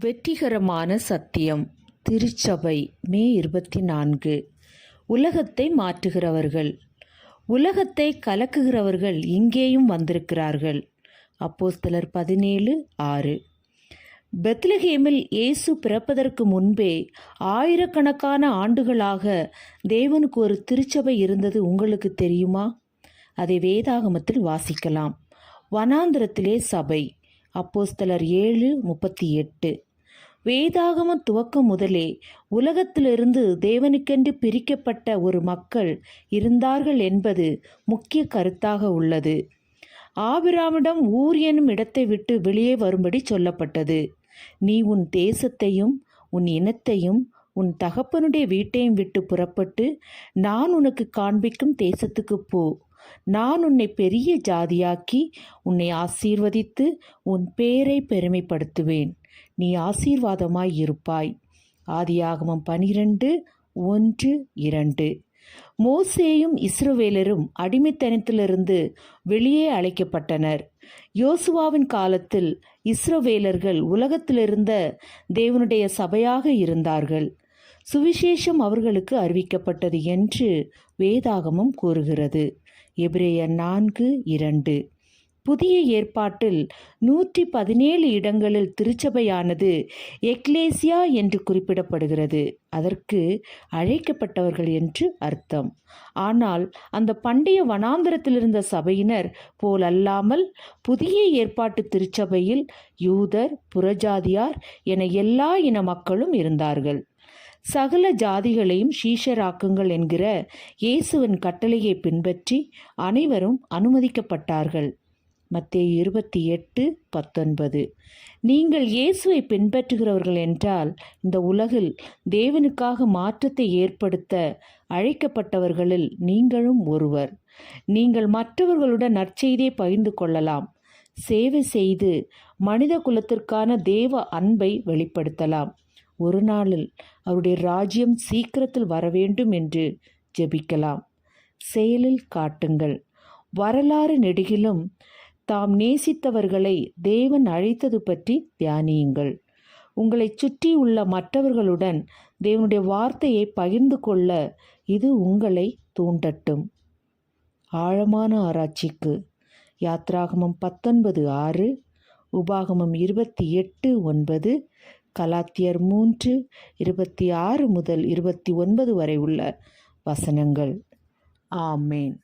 வெற்றிகரமான சத்தியம். திருச்சபை மே இருபத்தி நான்கு உலகத்தை மாற்றுகிறவர்கள். உலகத்தை கலக்குகிறவர்கள் இங்கேயும் வந்திருக்கிறார்கள். அப்போஸ்தலர் பதினேழு ஆறு. பெத்லஹேமில் இயேசு பிறப்பதற்கு முன்பே ஆயிரக்கணக்கான ஆண்டுகளாக தேவனுக்கு ஒரு திருச்சபை இருந்தது உங்களுக்கு தெரியுமா? அதை வேதாகமத்தில் வாசிக்கலாம். வனாந்திரத்திலே சபை. அப்போஸ்தலர் ஏழு முப்பத்தி எட்டு. வேதாகம துவக்கம் முதலே உலகத்திலிருந்து தேவனுக்கென்று பிரிக்கப்பட்ட ஒரு மக்கள் இருந்தார்கள் என்பது முக்கிய கருத்தாக உள்ளது. ஆபிராமிடம் ஊர் எனும் இடத்தை விட்டு வெளியே வரும்படி சொல்லப்பட்டது. நீ உன் தேசத்தையும் உன் இனத்தையும் உன் தகப்பனுடைய வீட்டையும் விட்டு புறப்பட்டு நான் உனக்கு காண்பிக்கும் தேசத்துக்கு போ. நான் உன்னை பெரிய ஜாதியாக்கி உன்னை ஆசீர்வதித்து உன் பேரை பெருமைப்படுத்துவேன். நீ ஆசீர்வாதமாய் இருப்பாய். ஆதியாகமம் பனிரெண்டு ஒன்று இரண்டு. மோசேயும் இஸ்ரவேலரும் அடிமைத்தனத்திலிருந்து வெளியே அழைக்கப்பட்டனர். யோசுவாவின் காலத்தில் இஸ்ரவேலர்கள் உலகத்திலிருந்த தேவனுடைய சபையாக இருந்தார்கள். சுவிசேஷம் அவர்களுக்கு அறிவிக்கப்பட்டது என்று வேதாகமம் கூறுகிறது. எபிரேயர் நான்கு இரண்டு. புதிய ஏற்பாட்டில் நூற்றி பதினேழு இடங்களில் திருச்சபையானது எக்லேசியா என்று குறிப்பிடப்படுகிறது. அதற்கு அழைக்கப்பட்டவர்கள் என்று அர்த்தம். ஆனால் அந்த பண்டைய வனாந்திரத்தில் இருந்த சபையினர் போலல்லாமல் புதிய ஏற்பாட்டு திருச்சபையில் யூதர் புறஜாதியார் என எல்லா இன மக்களும் இருந்தார்கள். சகல ஜாதிகளையும் ஷீஷராக்குங்கள் என்கிற இயேசுவின் கட்டளையை பின்பற்றி அனைவரும் அனுமதிக்கப்பட்டார்கள். மத்திய இருபத்தி எட்டு பத்தொன்பது. நீங்கள் இயேசுவை பின்பற்றுகிறவர்கள் என்றால் இந்த உலகில் தேவனுக்காக மாற்றத்தை ஏற்படுத்த அழைக்கப்பட்டவர்களில் நீங்களும் ஒருவர். நீங்கள் மற்றவர்களுடன் நற்செய்தியை பகிர்ந்து கொள்ளலாம். சேவை செய்து மனித குலத்திற்கான தேவ அன்பை வெளிப்படுத்தலாம். ஒரு நாளில் அவருடைய ராஜ்யம் சீக்கிரத்தில் வர வேண்டும் என்று ஜெபிக்கலாம். செயலில் காட்டுங்கள். வரலாறு நெடுகிலும் தாம் நேசித்தவர்களை தேவன் அழைத்தது பற்றி தியானியுங்கள். உங்களை சுற்றி உள்ள மற்றவர்களுடன் தேவனுடைய வார்த்தையை பகிர்ந்து கொள்ள இது உங்களை தூண்டட்டும். ஆழமான ஆராய்ச்சிக்கு. யாத்ராகமம் பத்தொன்பது ஆறு உபாகமம் இருபத்தி எட்டு ஒன்பது கலாத்தியர் மூன்று இருபத்தி ஆறு முதல் இருபத்தி ஒன்பது வரை உள்ள வசனங்கள். ஆமேன்.